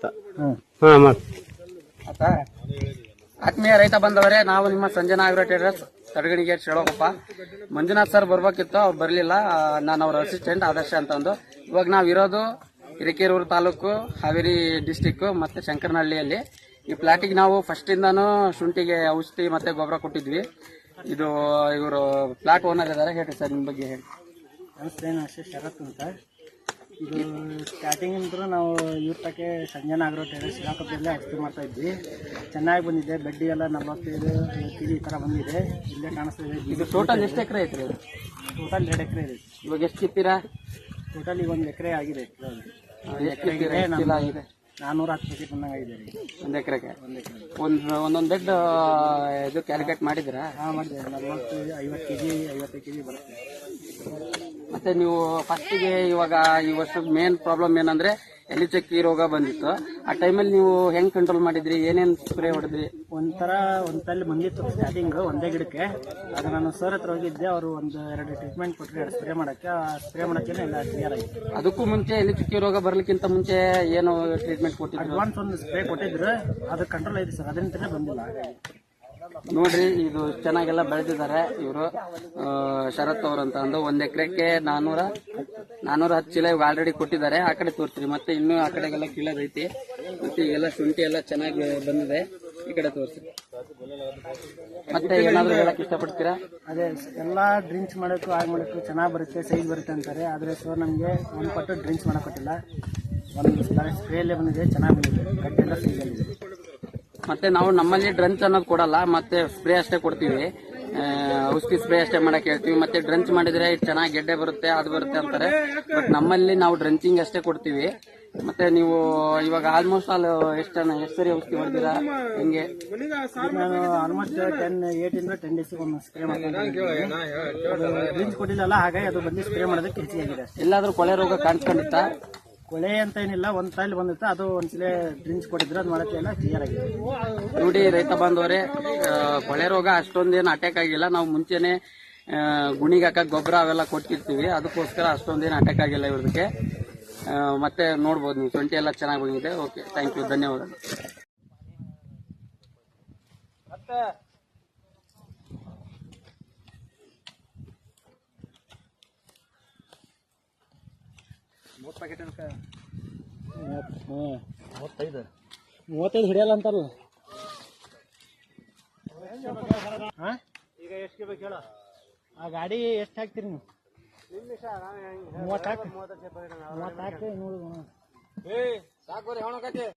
ಅಂತ. ಹಾ ಮತ್ತೆ ಆಯ್ತಾ ಆತ್ಮೀಯ ರೈತ ಬಂದವರೇ ನಾವು ನಿಮ್ಮ ಸಂಜನಾ ಆಗ್ರೋ ಟೇಡರ್ಸ್ ತಡಗಣಿಗೆ ಹೇಳೋಪ್ಪ ಮಂಜುನಾಥ್ ಸರ್ ಬರ್ಬೇಕಿತ್ತು ಅವ್ರು ಬರಲಿಲ್ಲ. ನಾನು ಅವ್ರ ಅಸಿಸ್ಟೆಂಟ್ ಆದರ್ಶ ಅಂತ ಒಂದು. ಇವಾಗ ನಾವು ಇರೋದು ಹಿರಿಕೇರೂರು ತಾಲೂಕು ಹಾವೇರಿ ಡಿಸ್ಟಿಕ್ ಮತ್ತೆ ಶಂಕರನಹಳ್ಳಿಯಲ್ಲಿ. ಈ ಪ್ಲಾಟಿಗೆ ನಾವು ಫಸ್ಟ್ ಇಂದಾನು ಶುಂಠಿಗೆ ಔಷಧಿ ಮತ್ತೆ ಗೊಬ್ಬರ ಕೊಟ್ಟಿದ್ವಿ. ಇದು ಇವರು ಪ್ಲಾಟ್ ಓನರ್ ಇದ್ದಾರೆ ಹೇಳಿ ಸರ್ ನಿಮ್ಮ ಬಗ್ಗೆ ಹೇಳಿ. ನಮಸ್ತೆ ನಾನು ಶರತ್ ಅಂತ. ಇದು ಸ್ಟಾರ್ಟಿಂಗ್ ಅಂದ್ರೆ ನಾವು ಯೂಟಕ್ಕೆ ಸಂಜನ ಆಗಿರೋ ಟೆರೆಸ್ ಇಲಾಖೆಯಲ್ಲೇ ಅಷ್ಟು ಮಾಡ್ತಾ ಇದ್ವಿ. ಚೆನ್ನಾಗಿ ಬಂದಿದೆ ಬೆಡ್ಡಿ ಎಲ್ಲ ನಲವತ್ತೈದು ಕೆಜಿ ಈ ಥರ ಬಂದಿದೆ. ಇಲ್ಲೇ ಕಾಣಿಸ್ತಾ ಇದೆ ಇದು ಟೋಟಲ್ ಎಷ್ಟು ಎಕರೆ ಐತೆ ಟೋಟಲ್ ಎರಡು ಎಕರೆ ಇದೆ. ಇವಾಗ ಎಷ್ಟು ಕಿತ್ತೀರಾ ಟೋಟಲ್ ಈಗ ಒಂದು ಎಕರೆ ಆಗಿದೆ. ಆಗಿದೆ ನಾನ್ನೂರ ಹತ್ತು ಕೆಜಿ ಬಂದಂಗೆ ಆಗಿದೆ ರೀ. ಒಂದು ಎಕರೆಗೆ? ಒಂದು ಎಕರೆ. ಒಂದು ಒಂದೊಂದು ಬೆಡ್ ಇದು ಕ್ಯಾಲ್ಕುಲೇಟ್ ಮಾಡಿದ್ದೀರಾ? ಹಾಂ ಮಾಡಿದೆ ನಲ್ವತ್ತು ಐವತ್ತು ಕೆಜಿ ಐವತ್ತೈದು ಕೆಜಿ ಬರುತ್ತೆ. ಮತ್ತೆ ನೀವು ಫಸ್ಟಿಗೆ ಇವಾಗ ಈ ವರ್ಷದ ಮೇನ್ ಪ್ರಾಬ್ಲಮ್ ಏನಂದ್ರೆ ಎಲೆಚಕ್ಕಿ ರೋಗ ಬಂದಿತ್ತು. ಆ ಟೈಮಲ್ಲಿ ನೀವು ಹೆಂಗ್ ಕಂಟ್ರೋಲ್ ಮಾಡಿದ್ರಿ? ಏನೇನ್ ಸ್ಪ್ರೇ ಹೊಡೆದ್ರಿ? ಒಂಥರ ಒಂದಲ್ಲಿ ಬಂದಿತ್ತು ಸ್ಟಾರ್ಟಿಂಗ್ ಒಂದೇ ಗಿಡಕ್ಕೆ. ಅದು ನಾನು ಸರ್ ಹತ್ರ ಹೋಗಿದ್ದೆ ಅವರು ಒಂದು ಎರಡು ಟ್ರೀಟ್ಮೆಂಟ್ ಕೊಟ್ಟರೆ ಸ್ಪ್ರೇ ಮಾಡಕ್ಕೆ. ಆ ಸ್ಪ್ರೇ ಮಾಡಕ್ಕೆ ಎಲ್ಲ ಕ್ಲಿಯರ್ ಆಗಿದೆ ಅದಕ್ಕೂ ಮುಂಚೆ ಎಲೆಚಕ್ಕಿ ಚುಕ್ಕಿ ರೋಗ ಬರ್ಲಿಕ್ಕಿಂತ ಮುಂಚೆ ಏನು ಟ್ರೀಟ್ಮೆಂಟ್ ಕೊಟ್ಟಿದ್ರು? ಅಡ್ವಾನ್ಸ್ ಒಂದು ಸ್ಪ್ರೇ ಕೊಟ್ಟಿದ್ರು. ಅದು ಕಂಟ್ರೋಲ್ ಆಯ್ತು ಸರ್ ಅದರಿಂದ ಬಂದಿಲ್ಲ. ನೋಡ್ರಿ, ಇದು ಚೆನ್ನಾಗೆಲ್ಲ ಬೆಳೆದಿದ್ದಾರೆ ಇವರು. ಶರತ್ ಅವ್ರು ಅಂತ ಅಂದು ಒಂದ್ ಎಕರೆಕ್ಕೆ ನಾನೂರ ನಾನೂರ ಹತ್ತು ಚೀಲ ಆಲ್ರೆಡಿ ಕೊಟ್ಟಿದ್ದಾರೆ. ಆ ಕಡೆ ತೋರಿಸ್ರಿ, ಮತ್ತೆ ಇನ್ನೂ ಆ ಕಡೆಗೆಲ್ಲ ಕೀಳೋದೈತಿ ಮತ್ತೆ ಈಗೆಲ್ಲ ಶುಂಠಿ ಎಲ್ಲ ಚೆನ್ನಾಗಿ ಬಂದಿದೆ. ಈ ಕಡೆ ತೋರಿಸಿ ಮತ್ತೆ ಏನಾದ್ರು ಹೇಳಕ್ ಇಷ್ಟಪಡ್ತೀರಾ? ಅದೇ, ಎಲ್ಲಾ ಡ್ರಿಂಕ್ಸ್ ಮಾಡೋಕ್ಕೂ ಆಗ ಮಾಡೋಕ್ಕೂ ಚೆನ್ನಾಗಿ ಬರುತ್ತೆ, ಸೈಜ್ ಬರುತ್ತೆ ಅಂತಾರೆ. ಆದ್ರೆ ಸರ್ ನಮಗೆ ಒಂದು ಪಟ್ಟು ಡ್ರಿಂಕ್ಸ್ ಮಾಡಕ್ಕೆ ಕೊಟ್ಟಿಲ್ಲ. ಒಂದು ಸ್ಪ್ರೇಯಲ್ಲೇ ಬಂದಿದೆ, ಚೆನ್ನಾಗಿ ಬಂದಿದೆ. ಗಡ್ಡೆ ಎಲ್ಲ ಸೈಜಲ್ಲಿದೆ ಮತ್ತೆ ನಾವು ನಮ್ಮಲ್ಲಿ ಡ್ರಂಚ್ ಅನ್ನೋದು ಕೊಡಲ್ಲ ಮತ್ತೆ ಸ್ಪ್ರೇ ಅಷ್ಟೇ ಕೊಡ್ತೀವಿ. ಔಷಧಿ ಸ್ಪ್ರೇ ಅಷ್ಟೇ ಮಾಡಕ್ ಹೇಳ್ತೀವಿ. ಮತ್ತೆ ಡ್ರಂಚ್ ಮಾಡಿದ್ರೆ ಚೆನ್ನಾಗಿ ಗೆಡ್ಡೆ ಬರುತ್ತೆ ಅದು ಬರುತ್ತೆ ಅಂತಾರೆ. ಬಟ್ ನಮ್ಮಲ್ಲಿ ನಾವು ಡ್ರಂಚಿಂಗ್ ಅಷ್ಟೇ ಕೊಡ್ತೀವಿ. ಮತ್ತೆ ನೀವು ಇವಾಗ ಆಲ್ಮೋಸ್ಟ್ ಆಲ್ ಎಷ್ಟು ಎಷ್ಟು ಸರಿ ಔಷಧಿ ಹೊಡೆದಿರಾ? ಹೆಂಗೆ? ಆಲ್ಮೋಸ್ಟ್ ಟೆನ್ ಏಟಿಂದ ಟೆನ್ ಡೇಸಿಗೆ ಒಂದು ಸ್ಪ್ರೇ ಕೊಟ್ಟಿಲ್ಲಲ್ಲ ಹಾಗಾಗಿ ಅದು ಬಂದು ಸ್ಪ್ರೇ ಮಾಡೋದಕ್ಕೆ ಹೆಚ್ಚಿಗೆ ಅಷ್ಟೇ. ಎಲ್ಲಾದ್ರೂ ಕೊಳೆ ರೋಗ ಕಾಣಿಸ್ಕೊಂಡಿತ್ತಾ? ಕೊಳೆ ಅಂತ ಏನಿಲ್ಲ ಒಂದು ತೈಲ್ ಬಂದಿತ್ತು. ಅದು ಒಂದ್ಸಲ ಡ್ರಿಂಕ್ಸ್ ಕೊಟ್ಟಿದ್ರು ಅದು ಮಾಡಕ್ಕೆ ಎಲ್ಲ ಕ್ಲಿಯರ್ ಆಗಿದೆ. ನೋಡಿ ರೈತ ಬಾಂಧವರೇ ಆ, ಕೊಳೆ ರೋಗ ಅಷ್ಟೊಂದೇನು ಅಟ್ಯಾಕ್ ಆಗಿಲ್ಲ. ನಾವು ಮುಂಚೆನೆ ಆ, ಗುಣಿಗೆ ಹಾಕಕ್ ಗೊಬ್ಬರ ಅವೆಲ್ಲ ಕೊಟ್ಟಿರ್ತೀವಿ. ಅದಕ್ಕೋಸ್ಕರ ಅಷ್ಟೊಂದೇನು ಅಟ್ಯಾಕ್ ಆಗಿಲ್ಲ ಇವ್ರದಕ್ಕೆ. ಆ, ಮತ್ತೆ ನೋಡ್ಬೋದು ನೀವು. ಟ್ವೆಂಟಿ ಎಲ್ಲ ಚೆನ್ನಾಗಿ ಬಂದಿದೆ. ಓಕೆ ಥ್ಯಾಂಕ್ ಯು ಧನ್ಯವಾದ ಮೂವತ್ತೈದು. ಮೂವತ್ತೈದು ಹಿಡಿಯಲ್ಲ ಅಂತಾರಲ್ಲ. ಹಾಂ? ಈಗ ಎಷ್ಟು ಬೇಕು ಹೇಳ? ಆ ಗಾಡಿ ಎಷ್ಟು ಹಾಕ್ತೀರಿ ನೀವು? ಮೂವತ್ತು ಹಾಕಿ ಮೂವತ್ತು ಹಾಕಿ ನೋಡು.